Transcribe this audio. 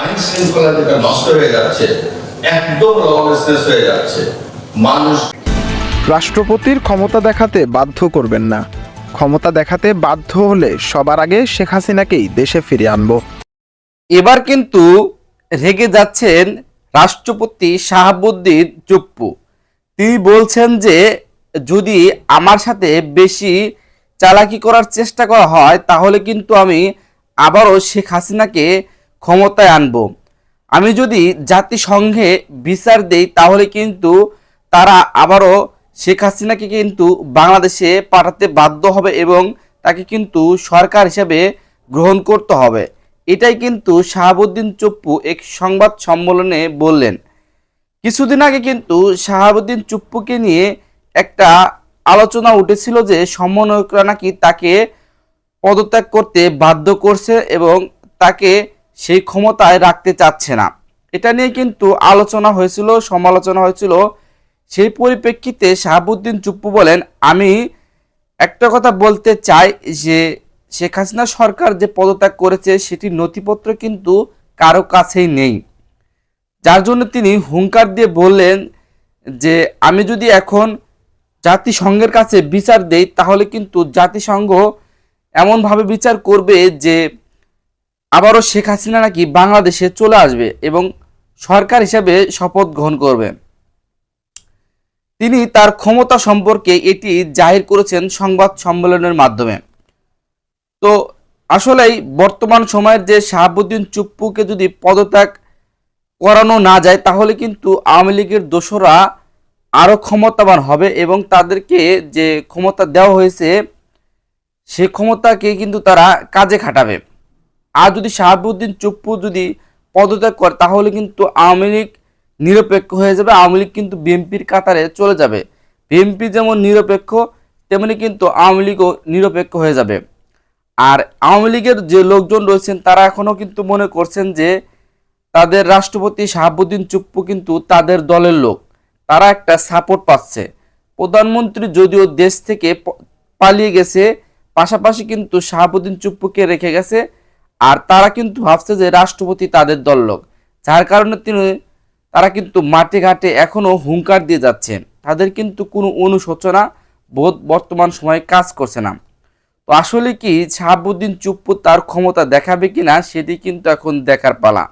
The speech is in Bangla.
আইন শৃঙ্খলা যেটা নষ্ট হয়ে যাচ্ছে একদম লবলেসনেস হয়ে যাচ্ছে। মানুষ রাষ্ট্রপতির ক্ষমতা দেখাতে বাধ্য করবেন না। ক্ষমতা দেখাতে বাধ্য হলে সবার আগে শেখ হাসিনাকেই দেশে ফিরে আনব। এবার কিন্তু রেগে যাচ্ছেন রাষ্ট্রপতি শাহাবুদ্দিন চুপ্পু। তিনি বলছেন যে যদি আমার সাথে বেশি চালাকি করার চেষ্টা করা হয় তাহলে কিন্তু আমি আবারও শেখ হাসিনাকে ক্ষমতায় আনব। আমি যদি জাতিসংঘে বিচার দেই, তাহলে কিন্তু তারা আবারও শেখ হাসিনাকে কিন্তু বাংলাদেশে পাঠাতে বাধ্য হবে এবং তাকে কিন্তু সরকার হিসেবে গ্রহণ করতে হবে। এটাই কিন্তু শাহাবুদ্দিন চুপ্পু এক সংবাদ সম্মেলনে বললেন। কিছুদিন আগে কিন্তু শাহাবুদ্দিন চুপ্পুকে নিয়ে একটা আলোচনা উঠেছিল যে সমন্বয়করা নাকি তাকে পদত্যাগ করতে বাধ্য করছে এবং তাকে সেই ক্ষমতায় রাখতে চাচ্ছে না। এটা নিয়ে কিন্তু আলোচনা হয়েছিল, সমালোচনা হয়েছিল। সেই পরিপ্রেক্ষিতে শাহাবুদ্দিন চুপ্পু বলেন, আমি একটা কথা বলতে চাই যে, শেখ হাসিনা সরকার যে পদত্যাগ করেছে সেটির নথিপত্র কিন্তু কারও কাছেই নেই। যার জন্য তিনি হুঙ্কার দিয়ে বললেন যে, আমি যদি এখন জাতিসংঘের কাছে বিচার দেই, তাহলে কিন্তু জাতিসংঘ এমনভাবে বিচার করবে যে আবারও শেখ হাসিনা নাকি বাংলাদেশে চলে আসবে এবং সরকার হিসাবে শপথ গ্রহণ করবে। তিনি তার ক্ষমতা সম্পর্কে এটি জাহির করেছেন সংবাদ সম্মেলনের মাধ্যমে। তো আসলেই বর্তমান সময়ের যে শাহাবুদ্দিন চুপ্পুকে যদি পদত্যাগ করানো না যায়, তাহলে কিন্তু আওয়ামী লীগের দোসরা আরও ক্ষমতাবান হবে এবং তাদেরকে যে ক্ষমতা দেওয়া হয়েছে, সে ক্ষমতাকে কিন্তু তারা কাজে খাটাবে। আর যদি শাহাবুদ্দিন চুপ্পু যদি পদত্যাগ করে, তাহলে কিন্তু আওয়ামী লীগ নিরপেক্ষ হয়ে যাবে, আওয়ামী লীগ কিন্তু বিএনপির কাতারে চলে যাবে। বিএনপি যেমন নিরপেক্ষ, তেমনি কিন্তু আওয়ামী লীগও নিরপেক্ষ হয়ে যাবে। আর আওয়ামী লীগের যে লোকজন রয়েছেন, তারা এখনও কিন্তু মনে করছেন যে তাদের রাষ্ট্রপতি শাহাবুদ্দিন চুপ্পু কিন্তু তাদের দলের লোক। তারা একটা সাপোর্ট পাচ্ছে। প্রধানমন্ত্রী যদিও দেশ থেকে পালিয়ে গেছে, পাশাপাশি কিন্তু শাহাবুদ্দিন চুপ্পুকে রেখে গেছে আর তারা কিন্তু ভাবছে যে রাষ্ট্রপতি তাদের দল লোক যার কারণে তিনি, তারা কিন্তু মাঠে ঘাটে এখনও হুঙ্কার দিয়ে যাচ্ছেন। তাদের কিন্তু কোনো অনুশোচনা বোধ বর্তমান সময়ে কাজ করছে না। তো আসলে কি, শাহাবুদ্দিন চুপ্পু তার ক্ষমতা দেখাবে কিনা, সেটি কিন্তু এখন দেখার পালা।